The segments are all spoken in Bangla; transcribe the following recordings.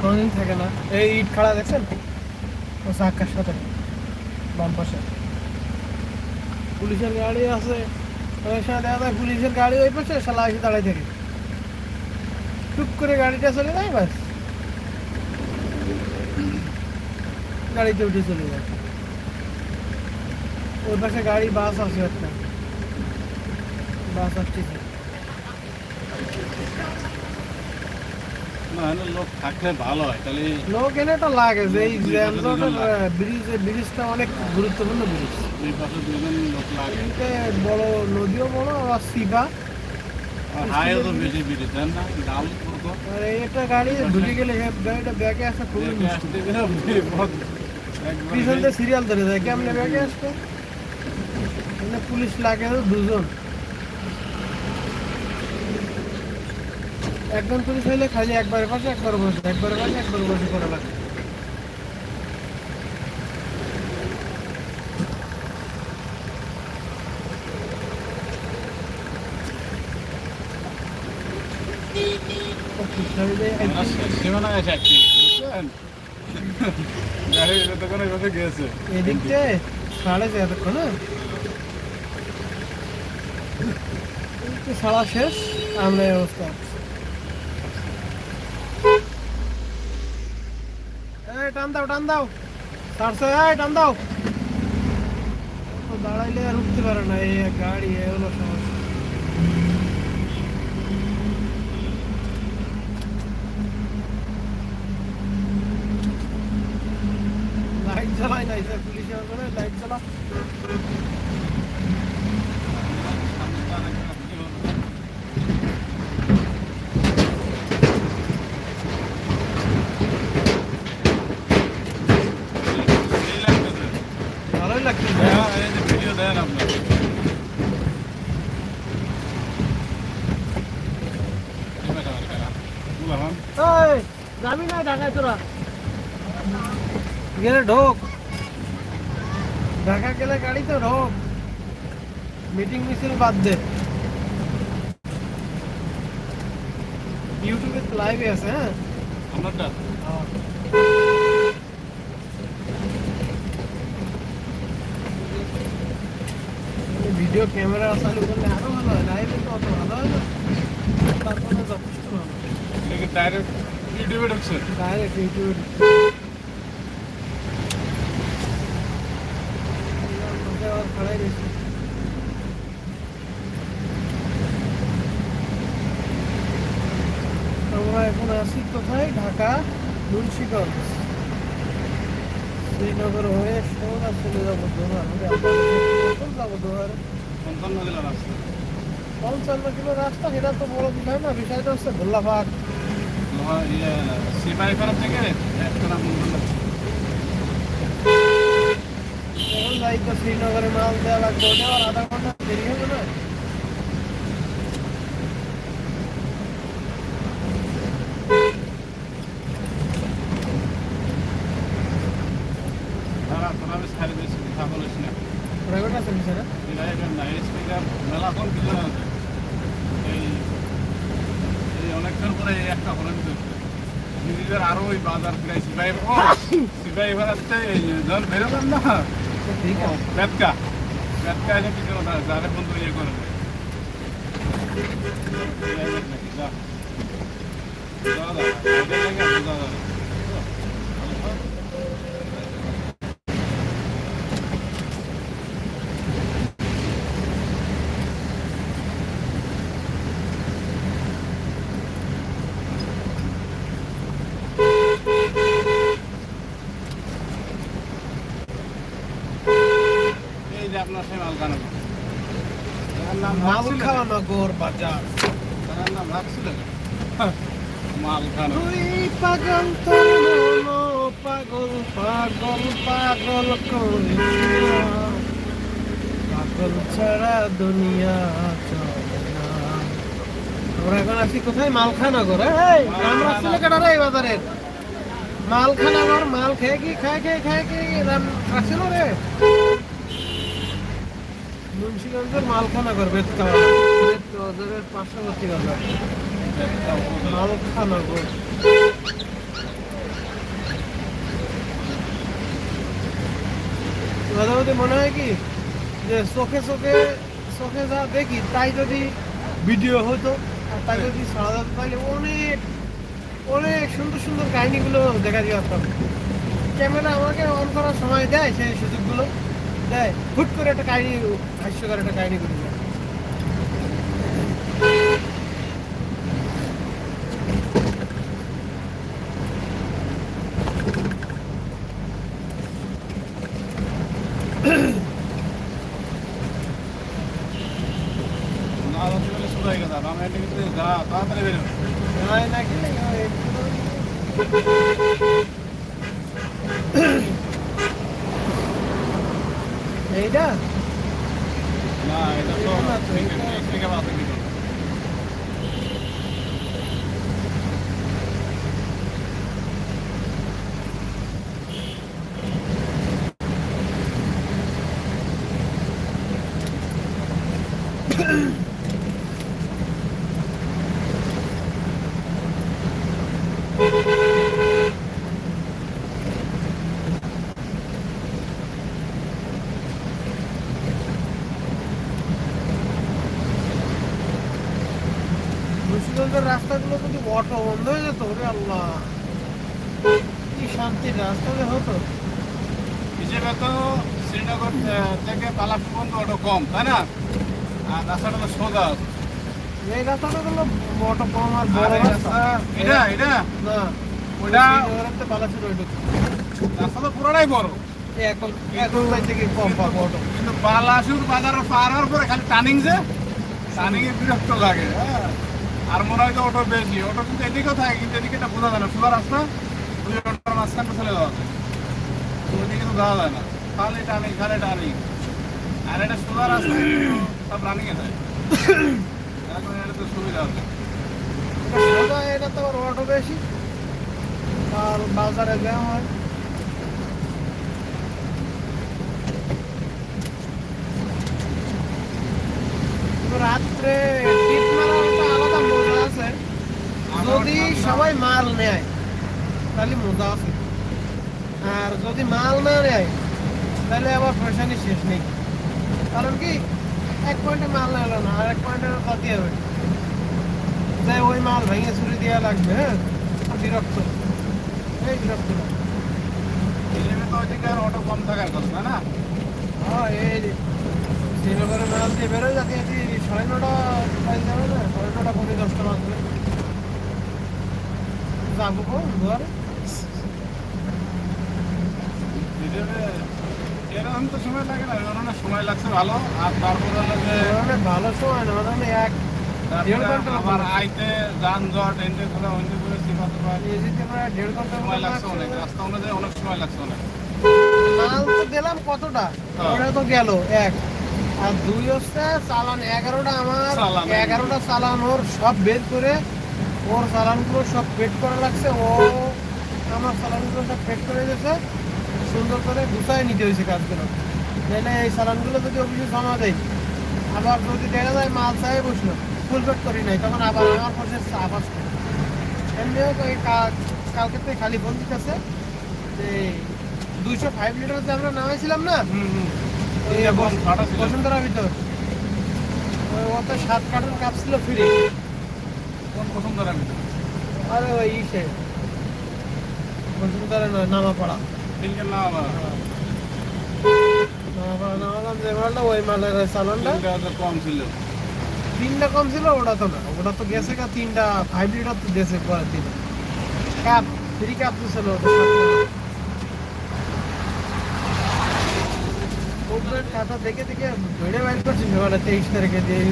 কোনোদিন থাকে না। এই ইট খাড়া দেখছেন? ও চাক্কার সাথে, বাম পাশে। পুলিশের গাড়ি আছে। ওই সময় দেখা যায় পুলিশের গাড়ি ওই পাশে, শালা এসে দাঁড়াই থাকে। টুক করে গাড়িটা চলে যায় বাস গাড়িতে উঠে চলে যায়। ওই পাশে গাড়ি, বাস আছে একটা। বাস আসতেছে লোক থাকলে ভালো হয় তাহলে লোক এনে তো লাগে যে এই দুই পাশে দুজন লাগে। ব্রিজ ব্রিজটা অনেক গুরুত্বপূর্ণ ব্রিজ। দুই পাশে দুজন লোক লাগে। বড় নদীও বড় আবার সিবা হাইও তো বেশি বেড়ে দেন না? ডাল আর এই একটা গাড়ি ঢুকে গেলে গাড়িটা ব্যাকে আসা খুবই মুশকিল। পিছন সিরিয়াল ধরে যায় কেমনে ব্যাকে আসবে? পুলিশ লাগে দুজন। একজন পুলিশ হইলে খালি একবার পাশে, একবার বসে একবারে পাশে, একবার বসে করা লাগে এতক্ষণ হ্যাঁ? শেষ আমরা অবস্থা এই টান দাও টান দাও। সারছে এই টান দাও। দাঁড়াইলে আর উঠতে পারে না, এই গাড়ি এগুলো সমস্যা লাইট জ্বালাই নাই স্যার পুলিশে করে লাইট জ্বালা এই লাগতেছে। ভালোই লাগছে হ্যাঁ, এই যে ভিডিও দেন আপনার এই বেটা আমার খেলা। বুঝলাম? এই যাবি না ঢাকায় তোরা গেলে ঢোক ঢাকা গেলে গাড়িতে ঢোক মিটিং মিছিল বাদ দে ইউটিউবে তো লাইভে আছে হ্যাঁ আপনারটা? ভিডিও ক্যামেরা চালু করলে আরও ভালো হয় লাইভে তো অত ভালো হয় না তারপরে যথেষ্ট ভালো এটা কি direct ইউটিউবে ঢুকছে? ডাইরেক্ট ইউটিউবে আমরা এখন আছি কোথায় ঢাকা মুন্সিগঞ্জ শ্রীনগর হয়ে সোজা চলে যাব দোহার যাব দোহার পঞ্চান্ন জেলার রাস্তা। পঞ্চান্ন কিলো রাস্তা সেটা তো বড় বিষয় না বিষয়টা হচ্ছে গোল্লাপাট ইয়ে, থেকে মন্দির আছে। এখন শ্রীনগরে মাল দেওয়া লাগবে ওটা আধা ঘণ্টা দেরি হবে না দিয়েছে, কথা বলিস না। মেলা এখন কিছু না অনেকক্ষণ পরে একটা হরেন নিজেদের আরও ওই বাজার প্রায় সিপাহী সিপাহী ভাড়াতে এই যখন না। পেটকা পেটকা এসে কিছু আছে আরে বন্ধু ইয়ে করে। দেয়। যা। যা, যা, যা, যা, যা, যা। এই যে আপনার সেই মালখানা তার নাম রাখছিল বাজার। তুই পাগল পাগল পাগল পাগল পাগল ছাড়া দুনিয়া আমরা এখন আছি কোথায়? মালখানগর। এই নাম রাখছিল কেডা রে এই বাজারের মালখানগর মাল খেয়ে কি খায় খেয়ে খায় কি রাখছিল রে? মুন্সিগঞ্জের মালখানগর বেতকাওয়া বেতকাওয়াদের পার্শ্ববর্তী বাজার। মালখানগর মধ্যে মনে হয় কি যে চোখে চোখে চোখে যা দেখি, তাই যদি ভিডিও হতো, আর তাই যদি ছাড়া যেত তাহলে অনেক অনেক সুন্দর সুন্দর কাহিনীগুলো দেখা দিয়ে পারতাম ক্যামেরা আমাকে অন করার সময় দেয় সেই সুযোগগুলো। হুট করে একটা কাহিনী হাস্যকর একটা কাহিনী করে দেয় না হতে গেলে শুরু হয়ে গেছে আমি এটা কিন্তু যা তাড়াতাড়ি বেরোবে নাই নাকি এইটা না এটা তো এটা না তো, ঠিক মুন্সিগঞ্জের রাস্তাগুলো যদি অটো বন্ধ হয়ে যেত ওরে আল্লাহ। কি শান্তির রাস্তা যে হতো। হিসেবে তো শ্রীনগর থেকে পালাপুর পর্যন্ত অটো কম তাই না? আর রাস্তাটা তো সোজা। এই রাস্তাটা হলো অটো কম আর বড় রাস্তা। এটা এটা? না ওইটা ওইটা পালাচ্ছিল ওইটুকু রাস্তা তো পুরোটাই বড়। এখন এখন থেকে কম পাবো অটো কিন্তু বালাসুর বাজার পার হওয়ার পরে খালি টার্নিং যে টার্নিং এ বিরক্ত লাগে হ্যাঁ। আর মনে হয় অটো বেশি। অটো কিন্তু এদিকেও থাকে, কিন্তু এদিকে এটা বোঝা যায় না। খোলা রাস্তা, ওই অটোর মাঝখানটা চলে যাওয়া যায়। ওইদিকে তো যাওয়া যায় না। খালি টার্নিং খালি টার্নিং আর এটা সোজা রাস্তা সব রানিং এ যায়। এখন এটা তো সুবিধা আছে সোজা এটা তো অটো বেশি। আর বাজারে জ্যাম হয়। রাত্রে টিপ মারার একটা আলাদা মজা আছে যদি সবাই মাল নেয় তাহলে মজা আছে। আর যদি মাল না নেয় তাহলে আবার পয়সানি শেষ নেই। কারণ কি এক পয়েন্টে মাল না এলো না আর এক পয়েন্টের ক্ষতি হবে। যে ওই মাল ভেঙে ছুরি দেওয়া লাগবে হ্যাঁ? বিরক্ত। এই বিরক্ত অটো কম থাকার কথা না? হ্যাঁ এই যে শ্রীনগরে মাল দিয়ে বেরোয় যাতে সাড়ে নটা যাবে না সাড়ে নটা পৌনে দশটা বাজবে। যাব ঘর এরকম তো সময় লাগে না এরকম সময় লাগছে ভালো আর তারপর হলো ভালো সময় না মানে এক দেড় তারপরে ঘণ্টা আবার আইতে যানজট এনতে করে অন্য করে সিফাতে পারে এজিতে প্রায় দেড় ঘণ্টা সময় লাগছে অনেক। রাস্তা অনুযায়ী অনেক সময় লাগছে অনেক মাল তো দিলাম কতটা। ওটা তো গেল এক আর দুই হচ্ছে চালান এগারোটা আমার। এগারোটা চালান ওর সব বের করে ওর চালানগুলো সব পেট করা লাগছে ও আমার চালানগুলো সব পেট করে দিয়েছে সুন্দর করে গুছায় নিতে হয়েছে কাজগুলো। নাহলে এই চালানগুলো যদি অফিসে জমা দেয় আবার যদি দেখা যায় মাল চাই বসল ফুল পেট করি নাই তখন আবার আমার চাপ আসবে। এমনিও ওই কা- কালকে থেকে খালি ফোন দিতেছে যে দুইশো ফাইভ লিটার যে আমরা নামাইছিলাম না। বসুন্ধরা ভিতর ওই ওতে সাত কার্টন কাপ ছিল ফ্রি কোন বসুন্ধরা ভিতর? আরে ওই ইসে। বসুন্ধরা নয় নামাপাড়া। তিনজন না নামাপাড়া নামালাম যে মালটা ওই মালের চালানটা কম ছিল। তিনটা কম ছিল ওটা তো না। ওটা তো গেছে কা তিনটা তো গেছে ছিল ওটা উপরের দেখে দেখে ধরে বাইর করছি মানে তেইশ তারিখে দিয়ে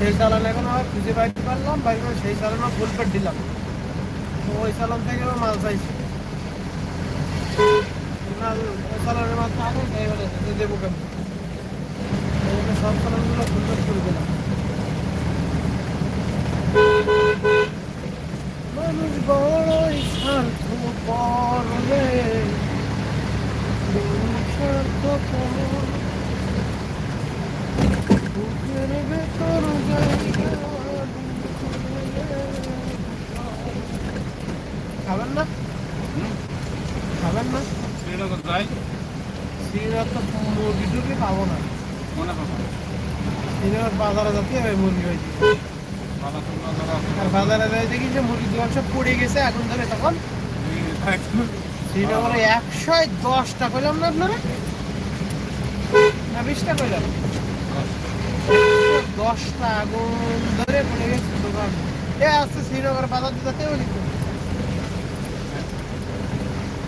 সেই চালান এখন আবার খুঁজে বাইতে পারলাম বাইর সেই চালান ফুল পেট দিলাম। তো ওই চালান থেকে মাল চাইছি। মাল ওই সব চালানগুলো ফুল দিলাম। মানুষ স্বার্থপর বুকের ভেতর জায়গা খাবেন না খাবেন না শ্রীনগর যাই, শ্রীনগর মুরগি টুরগি পাবো না মনে। শ্রীনগর বাজারে যাতে হবে মুরগি হয়েছে। আর বাজারে যাই দেখি যে মুরগি দোকান সব পড়ে গেছে এখন ধরে তখন শ্রীনগরে একশো দশটা কইলাম না আপনারা না বিশটা কইলাম দশটা আগুন ধরে গেছে দোকান। এ আসছে শ্রীনগর বাজার দিতে বলি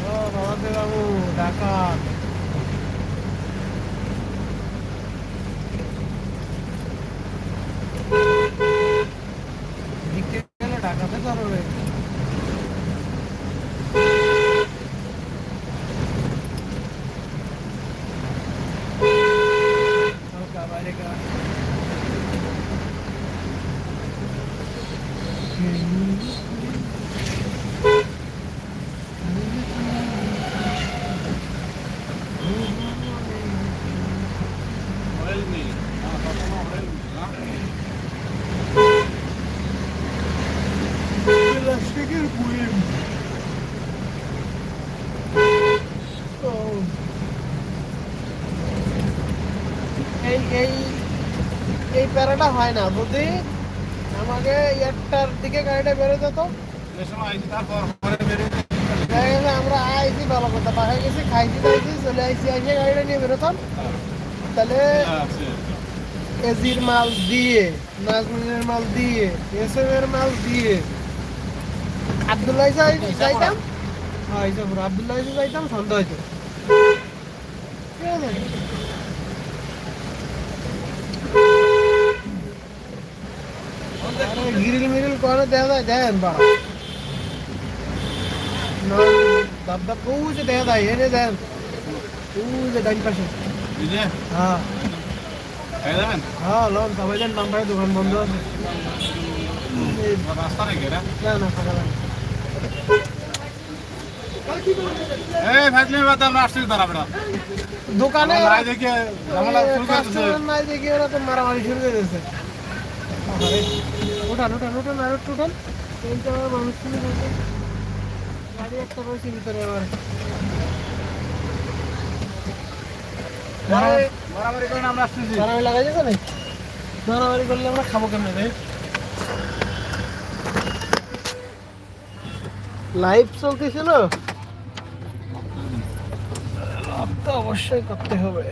তো বাবা বাবু ডাকাত এই এই প্যারাটা হয় না যদি আমাকে একটার দিকে গাড়িটা বেরো যেত যে সময় আইছি তারপর পরে বেরিয়ে দেখা গেছে আমরা আইছি ভালো কথা বাসায় গেছি, খাইছি খাইছি, চলে আইছি, আইসে গাড়িটা নিয়ে বেরোতাম তাহলে। এজির মাল দিয়ে নাজমিনের মাল দিয়ে এসএম এর মাল দিয়ে। আব্দুল্লাহ যাই- যাইতাম? হ্যাঁ আব্দুল্লাহ যাইতাম, সন্ধ্যা হইতো ঠিক আছে? আরে গ্রিল মিরিল করে দেখা যায় দেন বা না দাব দাব ও যে দেখা যায় এনে দেন ও যে ডাইন পাশে এই যে, হ্যাঁ খাই যাবেন? হ্যাঁ লোন সবাই জান নাম ভাই দোকান বন্ধ আছে এই রাস্তা নাকি এটা? না না ফাঁকা লাগে এই ফাজলি বাদ আমরা আসছি দাঁড়াবে না দোকানে আমার নাই দেখে ঝামেলা শুরু করে দিছে। কাস্টমার নাই দেখি ওরা তো মারামারি শুরু করে দিয়েছে আরে, উঠান উঠান উঠান আর একটু উঠান। তিনটা মানুষ শুনে গাড়ি একটা রয়েছে ভিতরে আবার মারামারি- মারামারি করে আমরা আসতেছি। মারামারি লাগাই যাবে না মারামারি করলে আমরা খাব কেমনে রে? লাইভ চলতেছিল লাভ তো অবশ্যই করতে হবে।